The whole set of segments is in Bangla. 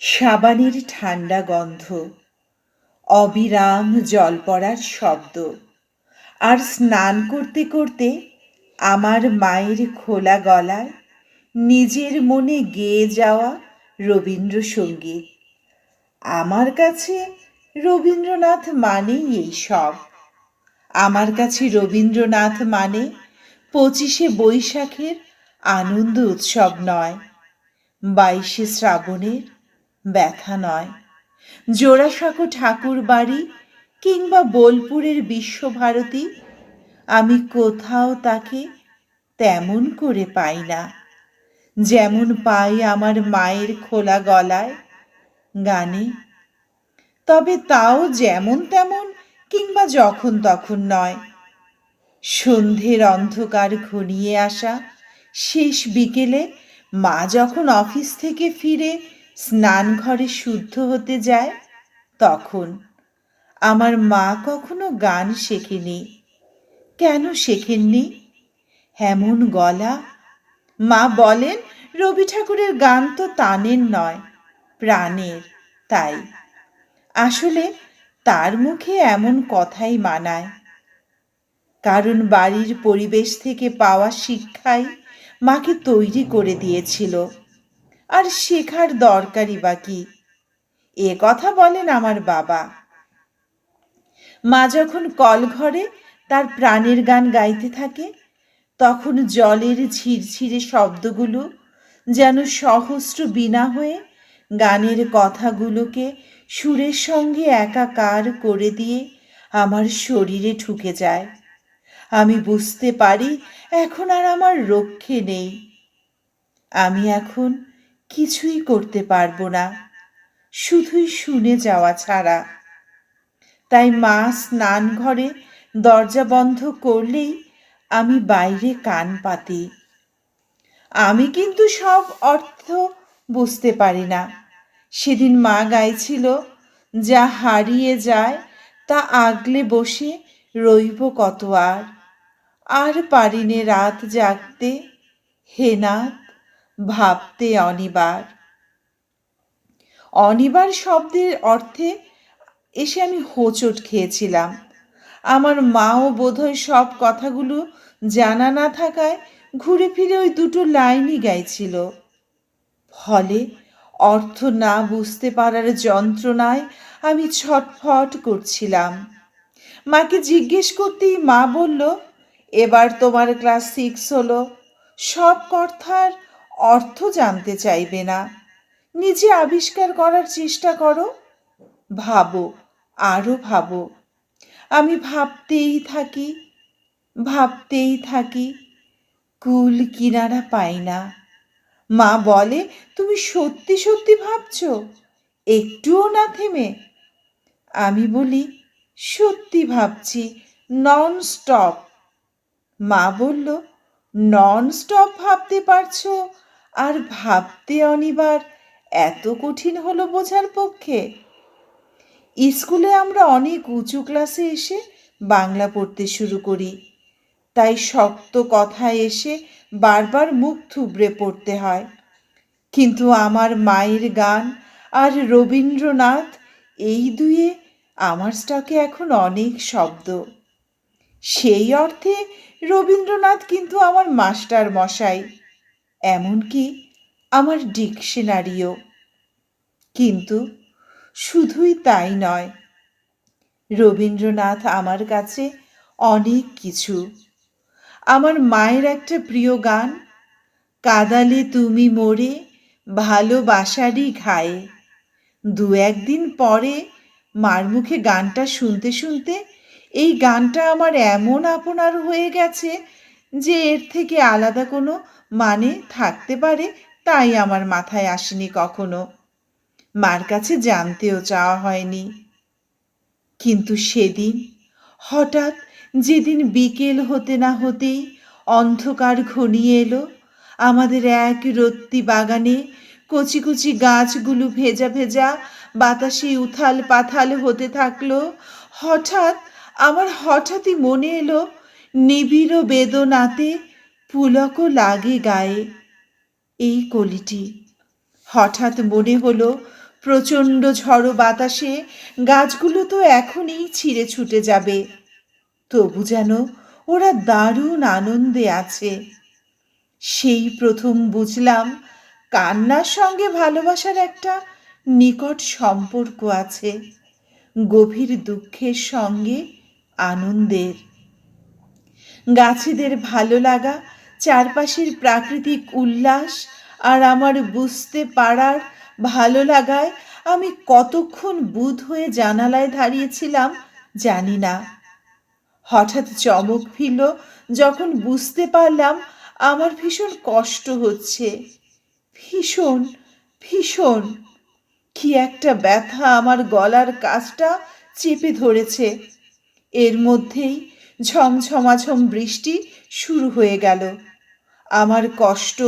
সাবানের ঠান্ডা গন্ধ, অবিরাম জল পড়ার শব্দ। আর স্নান করতে করতে আমার মায়ের খোলা গলায় নিজের মনে গেয়ে যাওয়া রবীন্দ্রসঙ্গীত। আমার কাছে রবীন্দ্রনাথ মানেই এই সব। আমার কাছে রবীন্দ্রনাথ মানে পঁচিশে বৈশাখের আনন্দ উৎসব নয়, বাইশে শ্রাবণের ব্যথা নয়। জোড়াসাঁকো ঠাকুর বাড়ি কিংবা বোলপুরের বিশ্বভারতী, আমি কোথাও তাকে তেমন করে পাই না। যেমন পাই আমার মায়ের খোলা গলায় গানে। তবে তাও যেমন তেমন কিংবা যখন তখন নয়। সন্ধ্যের অন্ধকার ঘনিয়ে আসা শেষ বিকেলে মা যখন অফিস থেকে ফিরে স্নান ঘরে শুদ্ধ হতে যায়? তখন। আমার মা কখনো গান শেখেনি। কেন শেখেননি? এমন গলা। মা বলেন, রবি ঠাকুরের গান তো তানের নয়, প্রাণের, তাই। আসলে তার মুখে এমন কথাই মানায়। কারণ বাড়ির পরিবেশ থেকে পাওয়া শিক্ষাই মাকে তৈরি করে দিয়েছিল। আর শেখার দরকারই বা কি? এ কথা বলেন আমার বাবা। মা যখন কল ঘরে তার প্রাণের গান গাইতে থাকে, তখন জলের ঝিরঝিরে শব্দগুলো যেন সহস্র বিনা হয়ে গানের কথাগুলোকে সুরের সঙ্গে একাকার করে দিয়ে আমার শরীরে ঢুকে যায়। আমি বুঝতে পারি এখন আর আমার রক্ষে নেই। আমি এখন কিছুই করতে পারব না। শুধুই শুনে যাওয়া ছাড়া। তাই মা স্নান ঘরে দরজা বন্ধ করলেই আমি বাইরে কান পাতি। আমি কিন্তু সব অর্থ বুঝতে পারি না। সেদিন মা গাইছিল, যা হারিয়ে যায়, তা আগলে বসে রইব কত আর আর পারিনে রাত জাগতে, হে নাথ ভাবতে অনিবার। অনিবার শব্দের অর্থে এসে আমি হোঁচট খেয়েছিলাম। আমার মাও বোধহয় সব কথাগুলো জানা না থাকায় ঘুরে ফিরে ওই দুটো লাইনই গাইছিল। ফলে অর্থ না বুঝতে পারার যন্ত্রণায় আমি ছটফট করছিলাম। মাকে জিজ্ঞেস করতেই মা বলল, এবার তোমার ক্লাস সিক্স হলো। সব কথার অর্থ জানতে চাইবে না। নিজে আবিষ্কার করার চেষ্টা করো। ভাবো আরও ভাবো। আমি ভাবতেই থাকি ভাবতেই থাকি, কুল কিনারা পাই না। মা বলে, তুমি সত্যি সত্যি ভাবছ? একটুও না থেমে? আমি বলি, সত্যি ভাবছি নন স্টপ মা বলল নন স্টপ ভাবতে পারছ? আর ভাবতে অনিবার এত কঠিন হলো বোঝার পক্ষে। স্কুলে আমরা অনেক উঁচু ক্লাসে এসে বাংলা পড়তে শুরু করি। তাই শক্ত কথায় এসে বারবার মুখ থুবড়ে পড়তে হয়। কিন্তু আমার মায়ের গান আর রবীন্দ্রনাথ এই দুয়ে আমার স্টকে এখন অনেক শব্দ। সেই অর্থে রবীন্দ্রনাথ কিন্তু আমার মাস্টার মশাই এমনকি আমার ডিকশনারিও। কিন্তু শুধুই তাই নয়, রবীন্দ্রনাথ আমার কাছে অনেক কিছু। আমার মায়ের একটা প্রিয় গান, কাদালে তুমি মোরে, ভালোবাসারই ঘায়ে। দু একদিন পরে মার মুখে গানটা শুনতে শুনতে এই গানটা আমার এমন আপনার হয়ে গেছে যে এর থেকে আলাদা কোনো মানে থাকতে পারে তাই আমার মাথায় আসেনি কখনো। মার কাছে জানতেও চাওয়া হয়নি। কিন্তু সেদিন, হঠাৎ যেদিন বিকেল হতে না হতেই অন্ধকার ঘনিয়ে এলো, আমাদের এক রত্তি বাগানে কচি কচি গাছগুলো ভেজা ভেজা বাতাসে উথাল পাথাল হতে থাকল, হঠাৎ আমার হঠাৎই মনে এলো নিবিড় বেদনাতে পুলক লাগে গায়ে এই কলিটি। হঠাৎ মনে হলো, প্রচণ্ড ঝড়ো বাতাসে গাছগুলো তো এখনই ছিঁড়ে ছুটে যাবে। তবু যেন ওরা দারুণ আনন্দে আছে। সেই প্রথম বুঝলাম, কান্নার সঙ্গে ভালোবাসার একটা নিকট সম্পর্ক আছে, গভীর দুঃখের সঙ্গে আনন্দের। গাছেদের ভালো লাগা চারপাশের প্রাকৃতিক উল্লাস আর আমার বুঝতে পারার ভালো লাগায় আমি কতক্ষণ বুধ হয়ে জানালায় দাঁড়িয়েছিলাম জানি না। হঠাৎ চমক ফিরল যখন বুঝতে পারলাম আমার ভীষণ কষ্ট হচ্ছে। ভীষণ ভীষণ। কি একটা ব্যথা আমার গলার কাজটা চেপে ধরেছে। এর মধ্যেই ঝমঝমাঝম বৃষ্টি শুরু হয়ে গেল। আমার কষ্ট,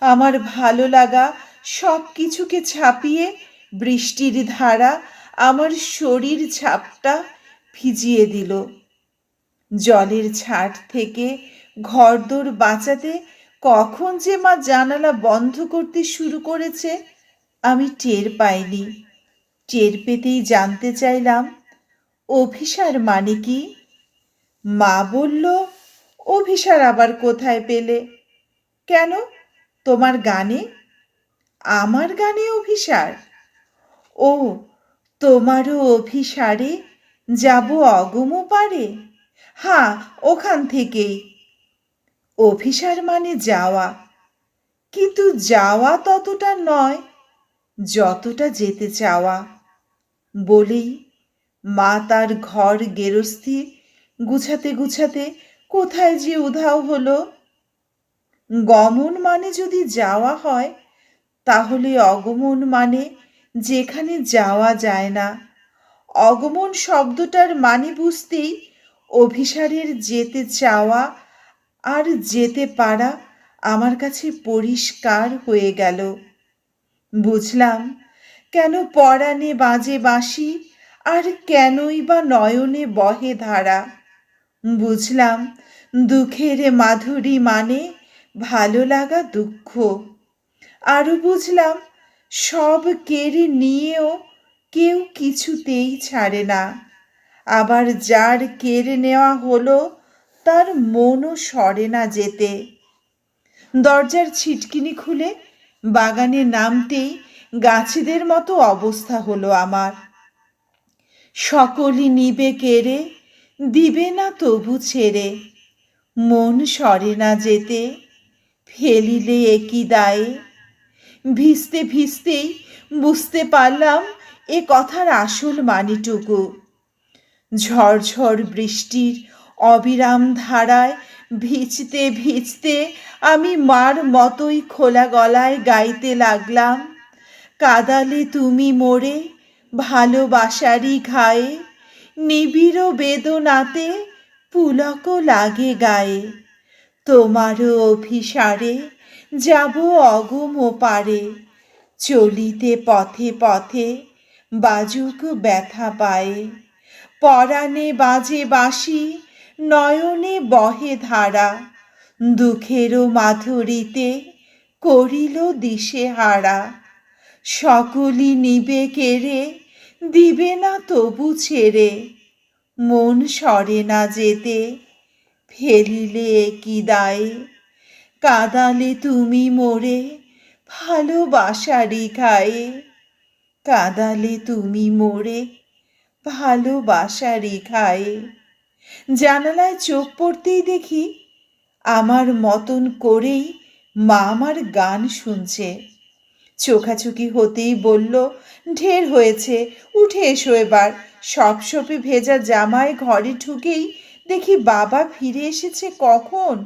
আমার ভালো লাগা সব কিছুকে ছাপিয়ে বৃষ্টির ধারা আমার শরীর ছাপটা ভিজিয়ে দিল। জলের ছাট থেকে ঘরদোর বাঁচাতে কখন যে মা জানালা বন্ধ করতে শুরু করেছে, আমি টের পাইনি। টের পেতেই জানতে চাইলাম, অভিসার মানে কি? মা বলল, অভিসার আবার কোথায় পেলে? কেন? তোমার গানে? আমার গানে অভিসার। ও, তোমারও অভিসারে যাব অগম পারে? হ্যাঁ ওখান থেকেই। অভিসার মানে যাওয়া। কিন্তু যাওয়া ততটা নয়, যতটা যেতে চাওয়া। বলেই মা তার ঘর গেরস্থি গুছাতে গুছাতে কোথায় যে উধাও হলো গমন মানে যদি যাওয়া হয়, তাহলে অগমন মানে যেখানে যাওয়া যায় না। অগমন শব্দটার মানে বুঝতেই অভিসারের যেতে চাওয়া আর যেতে পারা আমার কাছে পরিষ্কার হয়ে গেল। বুঝলাম, কেন পরাণে বাজে বাঁশি আর কেনই বা নয়নে বহে ধারা। বুঝলাম, দুঃখের মাধুরী মানে ভালো লাগা দুঃখ। আরও বুঝলাম, সব কেড়ে নিয়েও কেউ কিছুতেই ছাড়ে না। আবার যার কেড়ে নেওয়া হলো, তার মনও সরে না যেতে। দরজার ছিটকিনি খুলে বাগানে নামতেই গাছিদের মতো অবস্থা হলো আমার। সকলই নিবে কেড়ে, দিবে না তবু ছেড়ে। মন সরে না যেতে। ফেলিলে একই দায়ে। ভিজতে ভিজতেই বুঝতে পারলাম এ কথার আসল মানিটুকু। ঝড়ঝড় বৃষ্টির অবিরাম ধারায় ভিজতে ভিজতে আমি মার মতোই খোলা গলায় গাইতে লাগলাম, কাদালে তুমি মোরে ভালোবাসারই ঘায়ে, নিবিড় বেদনাতে পুলক লাগে গায়ে। তোমারও অভিসারে যাব অগম পারে। চলিতে পথে পথে বাজুক ব্যথা পায়ে। পরাণে বাজে বাসি নয়নে বহে ধারা। দুঃখেরও মাধুরীতে করিল দিশে হারা। সকলই নিবে কেড়ে, দিবে না তবু ছেড়ে। মন সরে না যেতে ফেলিলে কি দায়ে? কাঁদালে তুমি মোরে ভালোবাসারি খায়ে কাঁদালে তুমি মোরে ভালোবাসারি খায়ে জানালায় চোখ পড়তেই দেখি আমার মতন করেই মা আমার গান শুনছে। চোখাচোখি হতেই বলল, ঢের হয়েছে, উঠে এসো এবার। সব সপে ভেজা জামায় ঘরে ঢুকেই দেখি বাবা ফিরে এসেছে কখন?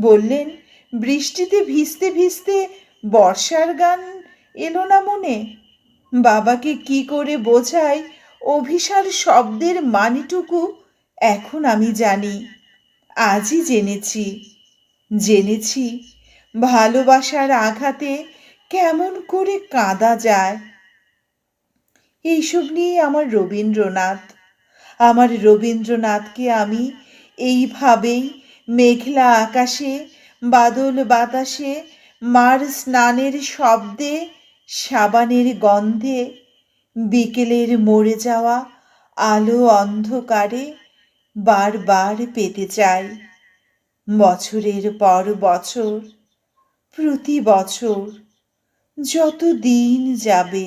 বললেন, বৃষ্টিতে ভিজতে ভিজতে বর্ষার গান এলো না মনে। বাবাকে কি করে বোঝাই অভিসার শব্দের মানিটুকু এখন আমি জানি। আজই জেনেছি। জেনেছি ভালোবাসার আঘাতে কেমন করে কাঁদা যায়। এইসব নিয়ে আমার রবীন্দ্রনাথ আমার রবীন্দ্রনাথকে আমি এইভাবেই মেঘলা আকাশে, বাদল বাতাসে, মার স্নানের শব্দে, সাবানের গন্ধে, বিকেলের মরে যাওয়া আলো অন্ধকারে বারবার পেতে চাই। বছরের পর বছর, প্রতি বছর যত দিন যাবে